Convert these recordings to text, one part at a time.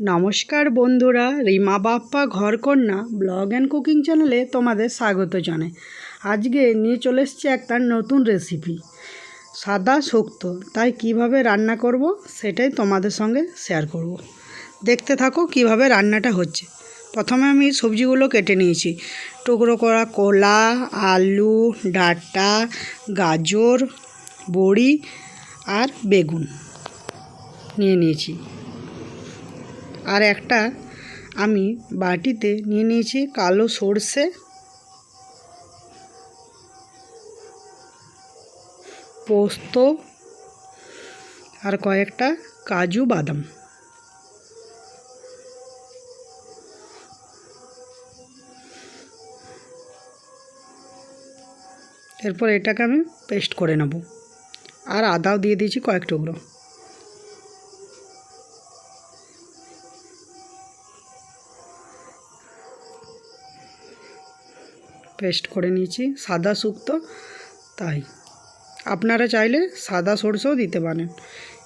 নমস্কার বন্ধুরা, Rima Bappa ঘরকন্যা blog and cooking চ্যানেলে তোমাদের স্বাগত জানাই। আজকে নিয়ে চলে এসেছি একটা নতুন রেসিপি। সাদা শুক্তো, তাই কীভাবে রান্না করব সেটাই তোমাদের সঙ্গে শেয়ার করব। দেখতে থাকো কীভাবে রান্নাটা হচ্ছে। প্রথমে আমি সবজিগুলো কেটে নিয়েছি। টুকরো করা কলা, আলু, ডাঁটা, গাজর, বড়ি আর বেগুন নিয়ে নিয়েছি। আর একটা আমি বাটিতে নিয়ে নিয়েছি কালো সর্ষে। পোস্ত আর কয়েকটা কাজু বাদাম। এরপর এটাকে আমি পেস্ট করে নেব। আর আদাও দিয়ে দিয়েছি কয়েক টুকরো। পেস্ট করে নিয়েছি, সাদা শুক্তো, তাই। আপনারা চাইলে সাদা সরষেও দিতে পারেন।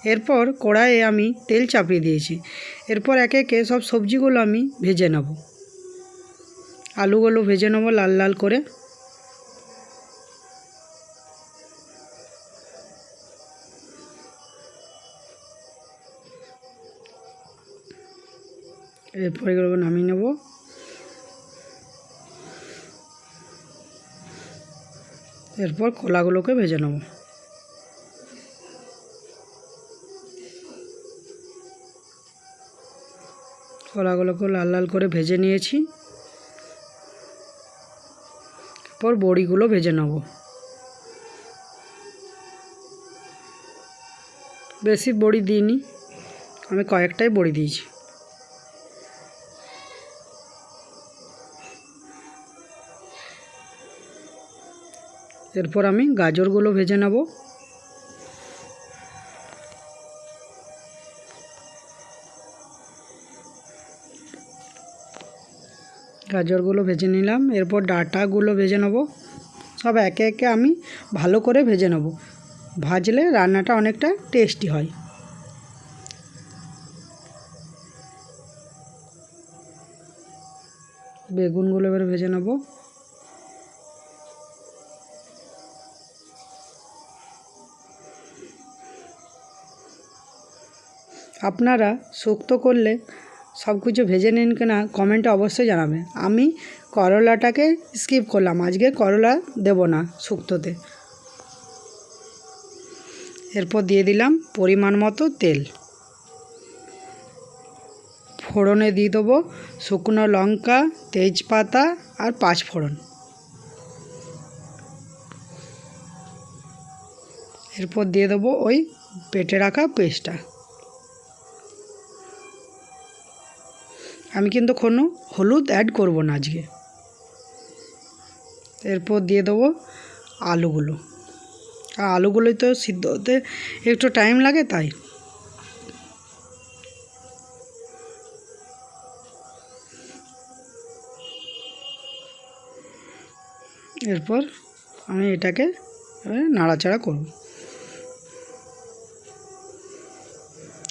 এরপর কড়াইয়ে আমি তেল চাপিয়ে দিয়েছি। এরপর একে একে সব সবজিগুলো আমি ভেজে নেব। আলুগুলো ভেজে নেব লাল লাল করে। এরপর নামিয়ে নেব। এরপর কলাগুলোকে ভেজে নেব। কলাগুলোকে লাল লাল করে ভেজে নিয়েছি। এরপর বড়িগুলো ভেজে নেব। বেশি বড়ি দিইনি, আমি কয়েকটাই বড়ি দিয়েছি। এরপর আমি গাজরগুলো ভেজে নেব। গাজরগুলো ভেজে নিলাম, এরপর ডাটাগুলো ভেজে নেব। সব একে একে আমি ভালো করে ভেজে নেব। ভাজলে রান্নাটা অনেকটা টেস্টি হয়। বেগুনগুলো এবার ভেজে নেব। আপনারা শুক্তো করলে সব কিছু ভেজে নিন কিনা কমেন্টে অবশ্যই জানাবেন। আমি করলাটাকে স্কিপ করলাম, আজকে করলা দেব না শুক্তোতে। এরপর দিয়ে দিলাম পরিমাণ মতো তেল। ফোড়নে দিয়ে দেবো শুকনো লঙ্কা, তেজপাতা আর পাঁচ ফোড়ন। এরপর দিয়ে দেবো ওই পেটে রাখা পেস্টটা। আমি কিন্তু কোনো হলুদ অ্যাড করব না আজকে। এরপর দিয়ে দেবো আলুগুলো। আর আলুগুলোই তো সিদ্ধ হতে একটু টাইম লাগে তাই। এরপর আমি এটাকে নাড়াচাড়া করব।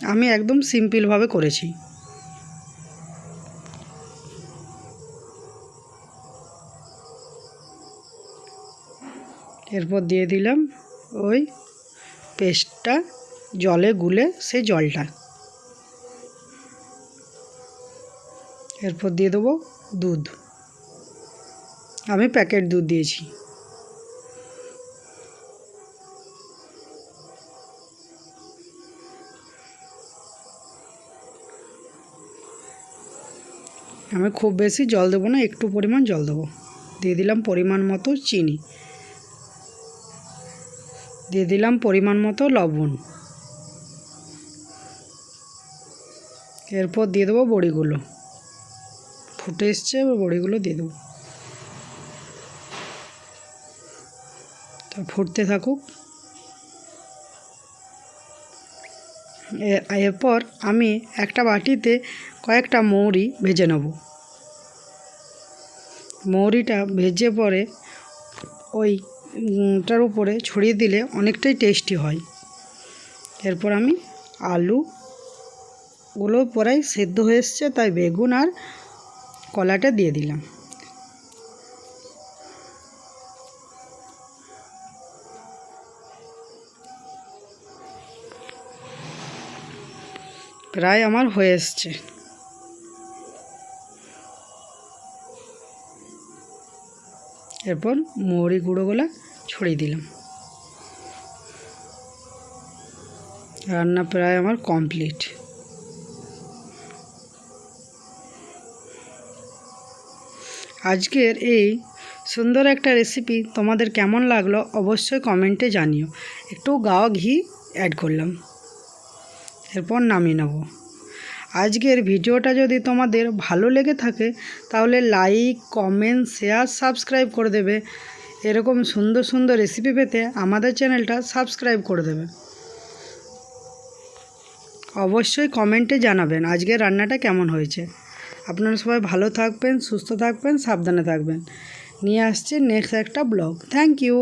আমি একদম সিম্পলভাবে করেছি। এরপর দিয়ে দিলাম ওই পেস্টটা জলে গুলে সেই জলটা। এরপর দিয়ে দেবো দুধ। আমি প্যাকেট দুধ দিয়েছি। আমি খুব বেশি জল দেবো না, একটু পরিমাণ জল দেবো। দিয়ে দিলাম পরিমাণ মতো চিনি। দিয়ে দিলাম পরিমাণ মতো লবণ। এরপর দিয়ে দেবো বড়িগুলো। ফুটে এসছে, এবার বড়িগুলো দিয়ে দেবো। তো ফুটতে থাকুক। এরপর আমি একটা বাটিতে কয়েকটা মৌরি ভেজে নেব। মৌরিটা ভেজে পরে ওই টার উপরে ছড়িয়ে দিলে অনেকটাই টেস্টি হয়। এরপর আমি আলু শাকগুলো প্রায় সেদ্ধ হয়ে এসছে, তাই বেগুন আর কলাটা দিয়ে দিলাম। প্রায় আমার হয়ে এসছে। এরপর মৌরি গুঁড়োগুলো ছড়িয়ে দিলাম। রান্না প্রায় আমার কমপ্লিট। আজকের এই সুন্দর একটা রেসিপি তোমাদের কেমন লাগল অবশ্যই কমেন্টে জানিও। একটু গাওয়া ঘি অ্যাড করলাম। এরপর নামিয়ে নেব। আজকের ভিডিওটা যদি তোমাদের ভালো লেগে থাকে, তাহলে লাইক কমেন্ট শেয়ার সাবস্ক্রাইব করে দেবে। এরকম সুন্দর সুন্দর রেসিপি পেতে আমাদের চ্যানেলটা সাবস্ক্রাইব করে দেবে। অবশ্যই কমেন্টে জানাবেন আজকের রান্নাটা কেমন হয়েছে। আপনারা সবাই ভালো থাকবেন, সুস্থ থাকবেন, সাবধানে থাকবেন। নিয়ে আসছে নেক্সট একটা ব্লগ থ্যাংক ইউ